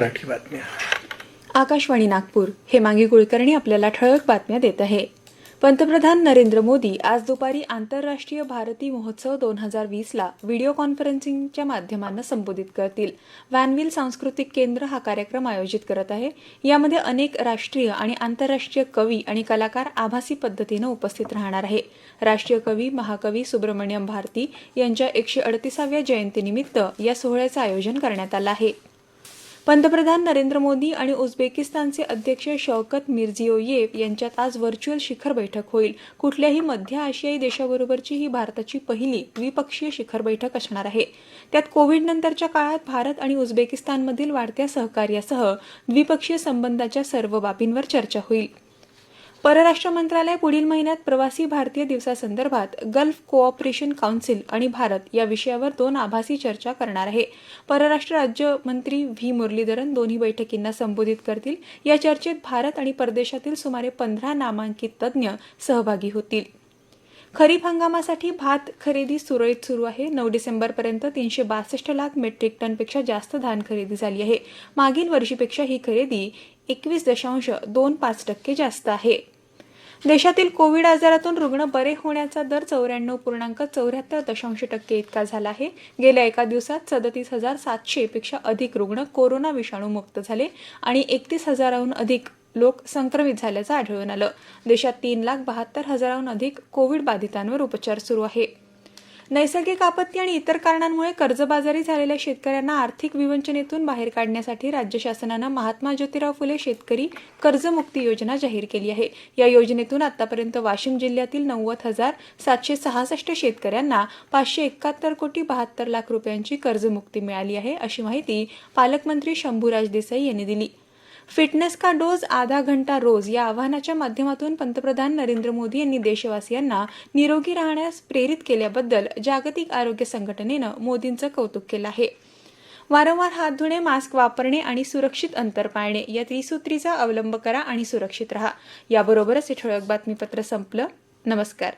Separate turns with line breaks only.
मराठी बातम्या.
आकाशवाणी नागपूर हेमांगी कुलकर्णी आपल्याला ठळक बातम्या देत आहे. पंतप्रधान नरेंद्र मोदी आज दुपारी आंतरराष्ट्रीय भारती महोत्सव दोन हजार वीसला व्हिडिओ कॉन्फरन्सिंगच्या माध्यमानं संबोधित करतील. वॅनविल सांस्कृतिक केंद्र हा कार्यक्रम आयोजित करत आहे. यामध्ये अनेक राष्ट्रीय आणि आंतरराष्ट्रीय कवी आणि कलाकार आभासी पद्धतीनं उपस्थित राहणार आहे. राष्ट्रीय कवी महाकवी सुब्रमण्यम भारती यांच्या एकशे अडतीसाव्या जयंतीनिमित्त या सोहळ्याचं आयोजन करण्यात आलं आहे. पंतप्रधान नरेंद्र मोदी आणि उझबेकिस्तानचे अध्यक्ष शौकत मिर्झियोयेव यांच्यात आज व्हर्च्युअल शिखर बैठक होईल. कुठल्याही मध्य आशियाई देशाबरोबरची ही भारताची पहिली द्विपक्षीय शिखर बैठक असणार आहे. त्यात कोविड नंतरच्या काळात भारत आणि उझबेकिस्तानमधील वाढत्या सहकार्यासह द्विपक्षीय संबंधाच्या सर्व बाबींवर चर्चा होईल. परराष्ट्र मंत्रालय पुढील महिन्यात प्रवासी भारतीय दिवसासंदर्भात गल्फ कोऑपरेशन काउन्सिल आणि भारत या विषयावर दोन आभासी चर्चा करणार आहे. परराष्ट्र राज्यमंत्री व्ही. मुरलीधरन दोन्ही बैठकींना संबोधित करतील. या चर्चेत भारत आणि परदेशातील सुमारे पंधरा नामांकित तज्ज्ञ सहभागी होतील. खरीप हंगामासाठी भात खरेदी सुरळीत सुरू आहे. नऊ डिसेंबरपर्यंत तीनशे बासष्ट लाख मेट्रिक टनपेक्षा जास्त धान खरेदी झाली आहे. मागील वर्षीपेक्षा ही खरेदी एकवीस दशांश दोन पाच टक्के जास्त आहे. देशातील कोविड आजारातून रुग्ण बरे होण्याचा दर चौऱ्याण्णव पूर्णांक चौऱ्याहत्तर दशांश टक्के इतका झाला आहे. गेल्या एका दिवसात सदतीस हजार सातशे पेक्षा अधिक रुग्ण कोरोना विषाणू मुक्त झाले आणि एकतीस हजाराहून अधिक लोक संक्रमित झाल्याचं आढळून आलं. देशात तीन लाख बहात्तर हजाराहून अधिक कोविड बाधितांवर उपचार सुरू आहे. नैसर्गिक आपत्ती आणि इतर कारणांमुळे कर्जबाजारी झालेल्या शेतकऱ्यांना आर्थिक विवंचनेतून बाहेर काढण्यासाठी राज्य शासनानं महात्मा ज्योतिराव फुले शेतकरी कर्जमुक्ती योजना जाहीर केली आहे. या योजनेतून आतापर्यंत वाशिम जिल्ह्यातील नव्वद हजार सातशे सहासष्ट शेतकऱ्यांना पाचशे एकाहत्तर कोटी बहात्तर लाख रुपयांची कर्जमुक्ती मिळाली आहे अशी माहिती पालकमंत्री शंभूराज देसाई यांनी दिली. फिटनेस का डोज आधा घंटा रोज? या आवाहनाच्या माध्यमातून पंतप्रधान नरेंद्र मोदी यांनी देशवासियांना निरोगी राहण्यास प्रेरित केल्याबद्दल जागतिक आरोग्य संघटनेनं मोदींचं कौतुक केलं आहे. वारंवार हात धुणे मास्क वापरणे आणि सुरक्षित अंतर पाळणे या त्रिसूत्रीचा अवलंब करा आणि सुरक्षित राहा. याबरोबरच हे ठळक बातमीपत्र संपलं. नमस्कार.